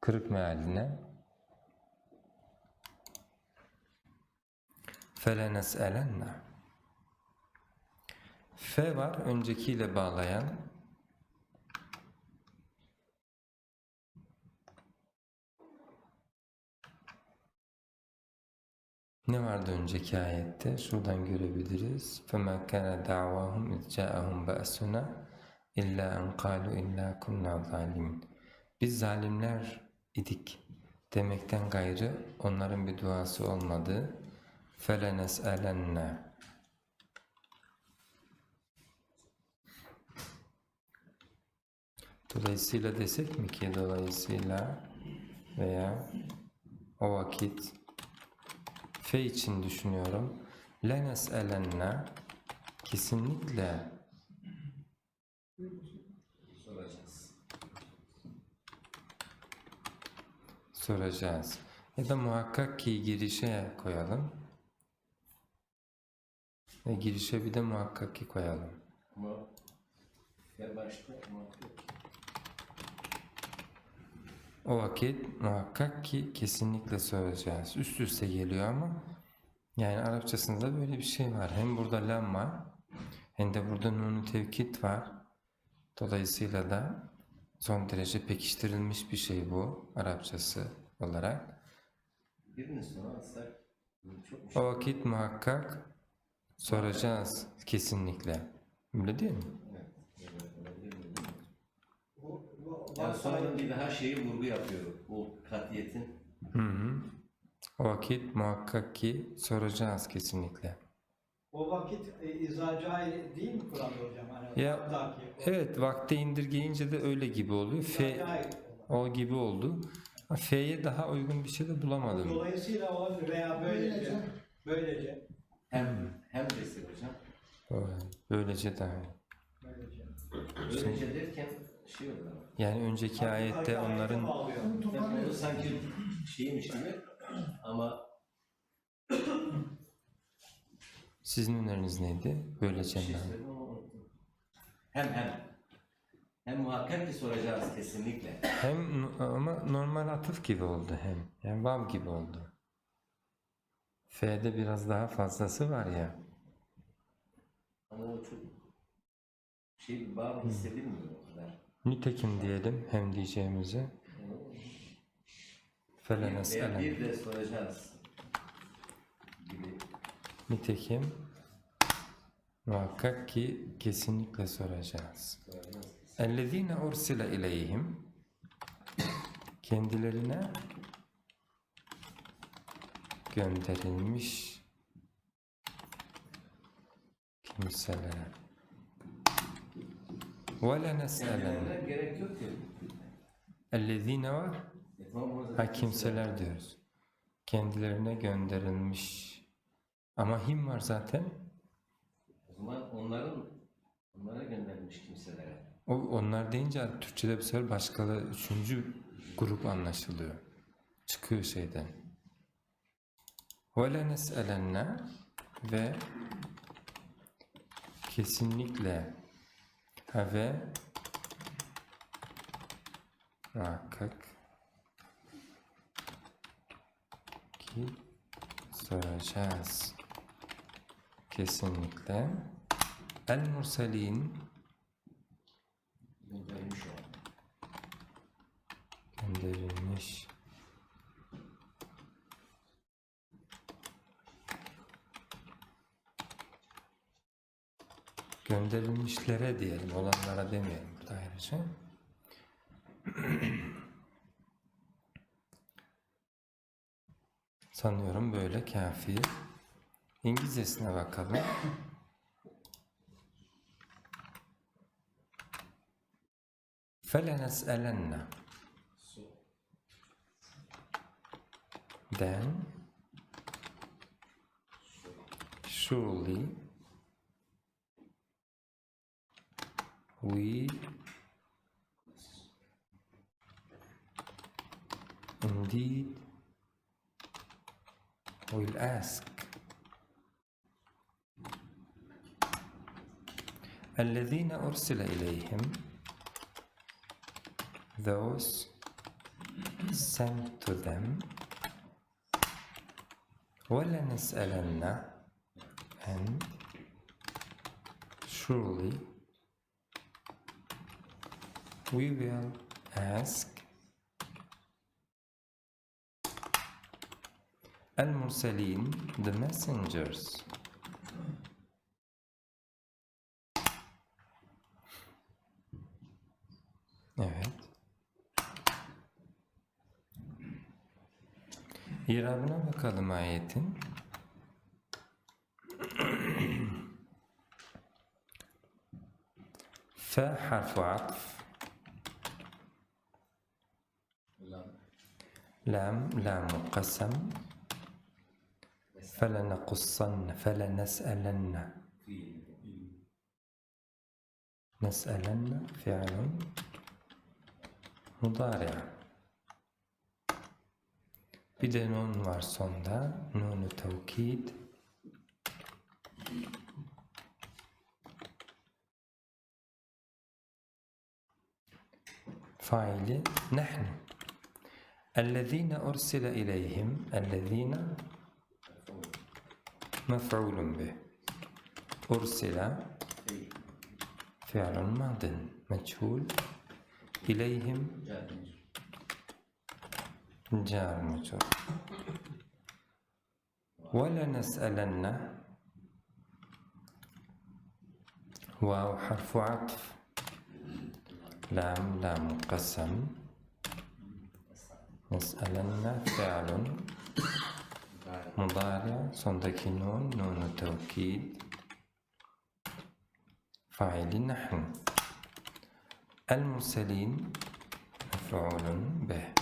kırık mealine فَلَنَسْأَلَنَّ F var öncekiyle bağlayan Ne vardı önceki ayette? Şuradan görebiliriz. فَمَا كَانَ دَعْوَاهُمْ اِذْ جَاءَهُمْ بَأْسُنَا اِلَّا اَنْ قَالُوا اِلَّا كُنَّا ظَالِمِينَ Biz zalimler idik demekten gayrı onların bir duası olmadı. فَلَنَسْأَلَنَّا Dolayısıyla desek mi ki dolayısıyla veya o vakit F için düşünüyorum. Lenes elenne kesinlikle soracağız. Ya da muhakkak ki girişe koyalım. Ve girişe bir de muhakkak ki koyalım. Başta. O vakit muhakkak ki kesinlikle soracağız. Üst üste geliyor ama yani Arapçasında böyle bir şey var. Hem burada lam var hem de burada nunu tevkit var. Dolayısıyla da son derece pekiştirilmiş bir şey bu Arapçası olarak. O vakit muhakkak soracağız kesinlikle. Öyle değil mi? Evet. evet, olabilir mi? Bu, bu, Yani sonra bir daha şeyi vurgu yapıyorum. Bu katiyetin Hı hı. O vakit muhakkak ki soracağız kesinlikle. o vakit e, izacai değil mi Kur'an'da hocam? Hani Ya, Evet vakte indirgeyince de öyle gibi oluyor. F izacai o gibi oldu. F'ye daha uygun bir şey de bulamadım. Dolayısıyla o veya böylece, böylece, hem hem dese hocam. Böylece daha. böylece. Böylece derken şey olarak. Yani önceki ayette Arka onların bağlıyor. Yani onu sanki şeymiş gibi ama sizin öneriniz neydi? Böylece bir şey mi? söyledim ama unuttum. Hem hem. Hem muhakkak ki soracağız kesinlikle. Hem ama normal atıf gibi oldu hem. Yani vav gibi oldu. F'de biraz daha fazlası var ya. Ama o çok şey bir bağ hissedilmiyor o kadar. Nitekim diyelim hem diyeceğimize. Bir, veya bir de soracağız gibi. Nitekim muhakkak ki kesinlikle soracağız. soracağız. اَلَّذ۪ينَ اُرْسِلَ اِلَيْهِمْ Kendilerine gönderilmiş kimselere. وَلَنَسْأَلَنَّ Kendilerine gerek yok ki. اَلَّذ۪ينَ var. E, tamam, o zaman Ha kimseler diyoruz. Kendilerine gönderilmiş. Ama him var zaten. O zaman onların onlara gönderilmiş kimselere. O, onlar deyince Türkçe'de bir sefer başkaları üçüncü grup anlaşılıyor. Çıkıyor şeyden. وَلَنَسْأَلَنَّ ve kesinlikle ha ve muhakkak ki soracağız. Kesinlikle. El-Mursalin Gönderilmiş gönderilmiş. Gönderilmişlere diyelim, olanlara demeyelim burada ayrıca. Sanıyorum böyle kafi. İngilizcesine bakalım. فَلَنَسْأَلَنَّ Then surely we indeed will ask الذين أرسل إليهم those sent to them ولنسألن and surely we will ask المرسلين the messengers İrabına bakalım ayetin. Fa harfu atf. لام لام قسم فلنقصن فلنسألن. نسألن فعل مضارع bir de nun var sonda nunu tevkid faili الذين أرسل إليهم الذين مفعول به أرسل. فعل ماض مجهول إليهم. جار مجرور ولنسألن واو حرف عطف. لام لام قسم. نسألن. فعل. مضارع. صندك نون. نون توكيد. فاعل نحن. المرسلين. مفعول به.